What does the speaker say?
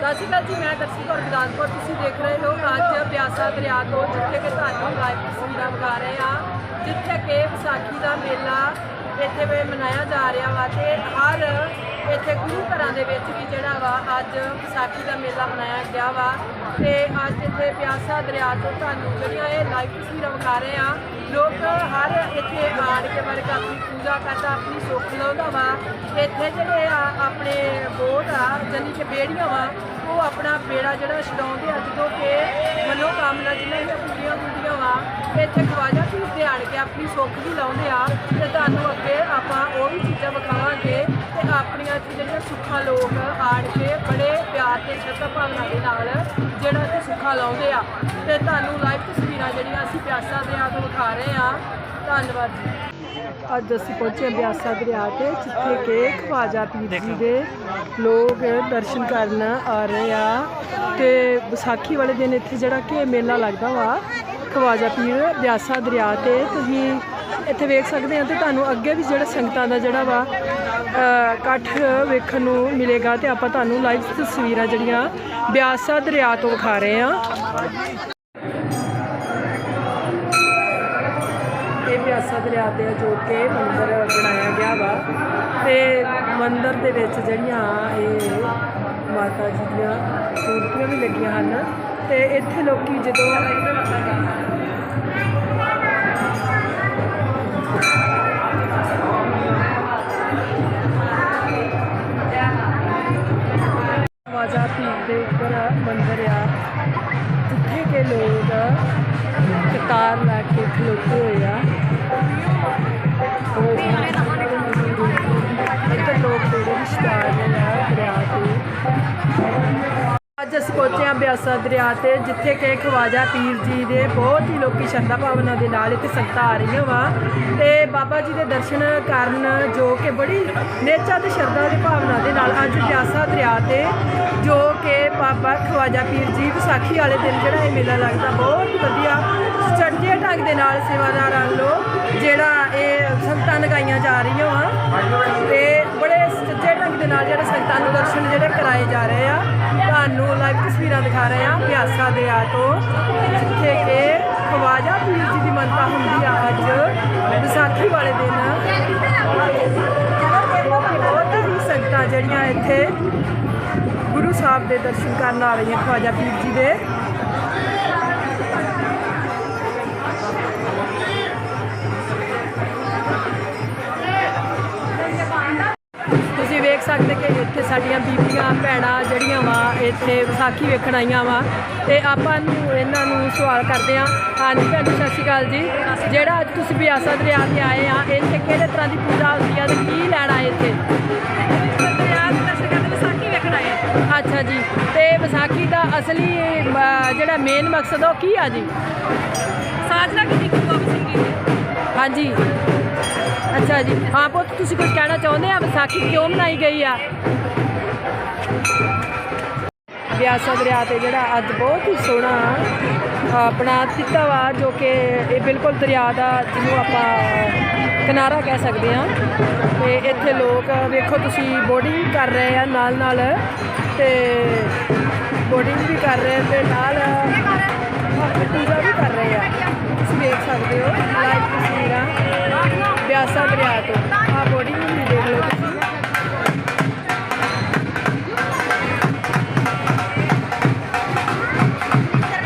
ਸਤਿ ਸ਼੍ਰੀ ਅਕਾਲ ਜੀ, ਮੈਂ ਦਰਸ਼ੀ ਕੌਰ, ਗੁਰਦਾਸਪੁਰ। ਤੁਸੀਂ ਦੇਖ ਰਹੇ ਹੋ ਅੱਜ ਬਿਆਸਾ ਦਰਿਆ ਤੋਂ ਜਿੱਥੇ ਕਿ ਤੁਹਾਨੂੰ ਲਾਈਵ ਤਸਵੀਰਾਂ ਵਿਖਾ ਰਹੇ ਆ ਜਿੱਥੇ ਕਿ ਵਿਸਾਖੀ ਦਾ ਮੇਲਾ ਇੱਥੇ ਵੀ ਮਨਾਇਆ ਜਾ ਰਿਹਾ ਵਾ ਤੇ ਹਰ ਇੱਥੇ ਗੁਰੂ ਘਰਾਂ ਦੇ ਵਿੱਚ ਵੀ ਜਿਹੜਾ ਵਾ ਅੱਜ ਵਿਸਾਖੀ ਦਾ ਮੇਲਾ ਮਨਾਇਆ ਗਿਆ ਵਾ ਤੇ ਅੱਜ ਇੱਥੇ ਬਿਆਸਾ ਦਰਿਆ ਤੋਂ ਤੁਹਾਨੂੰ ਜਿਹੜੀਆਂ ਇਹ ਲਾਈਵ ਤਸਵੀਰਾਂ ਵਿਖਾ ਰਹੇ ਆ ਲੋਕ ਹਰ ਇੱਥੇ ਆਣ ਕੇ ਵਰਗ ਆਪਣੀ ਪੂਜਾ ਕਰਦਾ, ਆਪਣੀ ਸੁੱਖ ਲਾਉਂਦਾ ਵਾ। ਇੱਥੇ ਜਿਹੜੇ ਆ, ਆਪਣੇ ਬੋਟ ਆ ਜਾਨੀ ਕਿ ਬੇੜੀਆਂ ਵਾ, ਉਹ ਆਪਣਾ ਬੇੜਾ ਜਿਹੜਾ ਛਡਾਉਂਦੇ ਆ, ਜਦੋਂ ਕਿ ਮਨੋ ਕਾਮਨਾ ਜਿਨ੍ਹਾਂ ਦੀਆਂ ਪੂਰੀਆਂ ਹੁੰਦੀਆਂ ਵਾ, ਇੱਥੇ ਖਵਾਜਾ ਪੀਰ ਦੇ ਆਣ ਕੇ ਆਪਣੀ ਸੁੱਖ ਵੀ ਲਾਉਂਦੇ ਆ। ਤੇ ਤੁਹਾਨੂੰ ਅੱਗੇ ਆਪਾਂ ਉਹ ਵੀ ਚੀਜ਼ਾਂ ਵਿਖਾਵਾਂਗੇ। ਆਪਣੀਆਂ ਜਿਹੜੀਆਂ ਸੁੱਖਾਂ ਲੋਕ ਆਣ ਕੇ ਬੜੇ ਪਿਆਰ ਤੇ ਸ਼ਰਧਾ ਭਾਵਨਾ ਦੇ ਨਾਲ ਜਿਹੜਾ ਇੱਥੇ ਸੁੱਖਾਂ ਲਾਉਂਦੇ ਆ। ਤੇ ਤੁਹਾਨੂੰ ਲਾਈਵ ਤਸਵੀਰਾਂ ਜਿਹੜੀਆਂ ਅਸੀਂ ਪਿਆਸਾ ਦਰਿਆ ਤੋਂ ਵਿਖਾ ਰਹੇ ਆ ਧੰਨਵਾਦ ਜੀ। ਅੱਜ ਅਸੀਂ ਪਹੁੰਚੇ ਹਾਂ ਬਿਆਸਾ ਦਰਿਆ ਤੇ ਜਿੱਥੇ ਕਿ ਖਵਾਜਾ ਪੀਰ ਜੀ ਦੇ ਲੋਕ ਦਰਸ਼ਨ ਕਰਨ ਆ ਰਹੇ ਆ। ਤੇ ਵਿਸਾਖੀ ਵਾਲੇ ਦਿਨ ਇੱਥੇ ਜਿਹੜਾ ਕਿ ਮੇਲਾ ਲੱਗਦਾ ਵਾ ਖਵਾਜਾ ਪੀਰ ਬਿਆਸਾ ਦਰਿਆ ਤੇ ਤੁਸੀਂ ਇੱਥੇ ਵੇਖ ਸਕਦੇ ਆ ਤੇ ਤੁਹਾਨੂੰ ਅੱਗੇ ਵੀ ਜਿਹੜਾ ਸੰਗਤਾਂ ਦਾ ਜਿਹੜਾ ਵਾ ਇਕੱਠ ਵੇਖਣ ਨੂੰ ਮਿਲੇਗਾ ਤੇ ਆਪਾਂ ਤੁਹਾਨੂੰ ਲਾਈਵ ਤਸਵੀਰਾਂ ਜਿਹੜੀਆਂ ਬਿਆਸਾ ਦਰਿਆ ਤੋਂ ਵਿਖਾ ਰਹੇ ਆ ਇਹ ਬਿਆਸਾ ਦਰਿਆ ਤੇ ਜੋ ਕਿ ਮੰਦਰ ਬਣਾਇਆ ਗਿਆ ਵਾ ਤੇ ਮੰਦਰ ਦੇ ਵਿੱਚ ਜਿਹੜੀਆਂ ਇਹ ਮਾਤਾ ਜੀ ਦੀਆਂ ਮੂਰਤੀਆਂ ਵੀ ਲੱਗੀਆਂ ਹਨ ਤੇ ਇੱਥੇ ਲੋਕੀ ਜਦੋਂ ਮੰਦਰ ਆ। ਜਿੱਥੇ ਕਿ ਲੋਕ ਕਤਾਰ ਲਾ ਕੇ ਖਲੋਤੇ ਹੋਏ ਆ। ਹਾਂ ਬਿਆਸਾ, ਦਰਿਆ ਤੇ ਜਿੱਥੇ ਕਿ ਖਵਾਜਾ ਪੀਰ ਜੀ ਦੇ ਬਹੁਤ ਹੀ ਲੋਕੀ ਸ਼ਰਧਾ ਭਾਵਨਾ ਦੇ ਨਾਲ ਇੱਥੇ ਸੰਗਤਾਂ ਆ ਰਹੀਆਂ ਵਾ। ਤੇ ਬਾਬਾ ਜੀ ਦੇ ਦਰਸ਼ਨ ਕਰਨ ਜੋ ਕਿ ਬੜੀ ਨੇਚਾ ਤੇ ਸ਼ਰਧਾ ਦੀ ਭਾਵਨਾ ਦੇ ਨਾਲ ਅੱਜ ਬਿਆਸਾ, ਦਰਿਆ ਤੇ ਜੋ ਕਿ ਬਾਬਾ ਖਵਾਜਾ ਪੀਰ ਜੀ ਵਿਸਾਖੀ ਵਾਲੇ ਦਿਨ ਜਿਹੜਾ ਇਹ ਮੇਲਾ ਲੱਗਦਾ, ਬਹੁਤ ਵਧੀਆ ਚੜ੍ਹਦੇ ਢੰਗ ਦੇ ਨਾਲ ਸੇਵਾਦਾਰਾਂ ਵੱਲੋਂ ਜਿਹੜਾ ਇਹ ਸੰਗਤਾਂ ਲਗਾਈਆਂ ਜਾ ਰਹੀਆਂ ਵਾ। ਤੇ ਦੇ ਨਾਲ ਜਿਹੜੇ ਸੰਗਤਾਂ ਨੂੰ ਦਰਸ਼ਨ ਜਿਹੜੇ ਕਰਾਏ ਜਾ ਰਹੇ ਆ, ਤੁਹਾਨੂੰ ਲਾਈਵ ਤਸਵੀਰਾਂ ਦਿਖਾ ਰਹੇ ਆ ਪਿਆਸਾ ਦੇ ਆ ਤੋਂ ਜਿੱਥੇ ਕਿ ਖਵਾਜਾ ਪੀਰ ਜੀ ਦੀ ਮੰਨਤਾ ਹੁੰਦੀ ਆ ਅੱਜ, ਵਿਸਾਖੀ ਵਾਲੇ ਦਿਨ। ਬਹੁਤ ਹੀ ਸੰਗਤਾਂ ਜਿਹੜੀਆਂ ਇੱਥੇ ਗੁਰੂ ਸਾਹਿਬ ਦੇ ਦਰਸ਼ਨ ਕਰਨ ਆ ਰਹੀਆਂ ਖਵਾਜਾ ਪੀਰ ਜੀ ਦੇ। ਇੱਥੇ ਸਾਡੀਆਂ ਬੀਬੀਆਂ ਭੈਣਾਂ ਜਿਹੜੀਆਂ ਵਾ ਇੱਥੇ ਵਿਸਾਖੀ ਵੇਖਣ ਆਈਆਂ ਵਾ। ਤੇ ਆਪਾਂ ਨੂੰ ਇਹਨਾਂ ਨੂੰ ਸਵਾਲ ਕਰਦੇ ਆ। ਹਾਂਜੀ ਭੈਣ ਜੀ, ਸਤਿ ਸ਼੍ਰੀ ਅਕਾਲ ਜੀ। ਜਿਹੜਾ ਅੱਜ ਤੁਸੀਂ ਬਿਆਸਾ ਦਰਿਆ ਤੇ ਆਏ ਆ ਇੱਥੇ ਕਿਹੜੇ ਤਰ੍ਹਾਂ ਦੀ ਪੂਜਾ ਹੁੰਦੀ ਆ ਤੇ ਕੀ ਲੈਣ ਆਏ ਇੱਥੇ? ਅੱਛਾ ਜੀ। ਤੇ ਵਿਸਾਖੀ ਦਾ ਅਸਲੀ ਜਿਹੜਾ ਮੇਨ ਮਕਸਦ ਉਹ ਕੀ ਆ ਜੀ? ਸਾਜਨਾ ਕੀਤੀ ਗੁਰੂ ਗੋਬਿੰਦ ਸਿੰਘ ਜੀ ਹਾਂਜੀ। ਅੱਛਾ ਜੀ। ਹਾਂ ਪੁੱਤ, ਤੁਸੀਂ ਕੁਝ ਕਹਿਣਾ ਚਾਹੁੰਦੇ ਆ? ਵਿਸਾਖੀ ਕਿਉਂ ਮਨਾਈ ਗਈ ਆ? ਬਿਆਸਾ ਦਰਿਆ ਤੇ ਜਿਹੜਾ ਅੱਜ ਬਹੁਤ ਹੀ ਸੋਹਣਾ ਆਪਣਾ ਤਿੱਤਾ ਵਾ ਜੋ ਕਿ ਇਹ ਬਿਲਕੁਲ ਦਰਿਆ ਦਾ ਜਿਹਨੂੰ ਆਪਾਂ ਕਿਨਾਰਾ ਕਹਿ ਸਕਦੇ ਆ ਤੇ ਇੱਥੇ ਲੋਕ, ਵੇਖੋ ਤੁਸੀਂ ਬੋਡਿੰਗ ਕਰ ਰਹੇ ਆ ਨਾਲ ਨਾਲ ਤੇ ਬੋਡਿੰਗ ਵੀ ਕਰ ਰਹੇ ਤੇ ਨਾਲ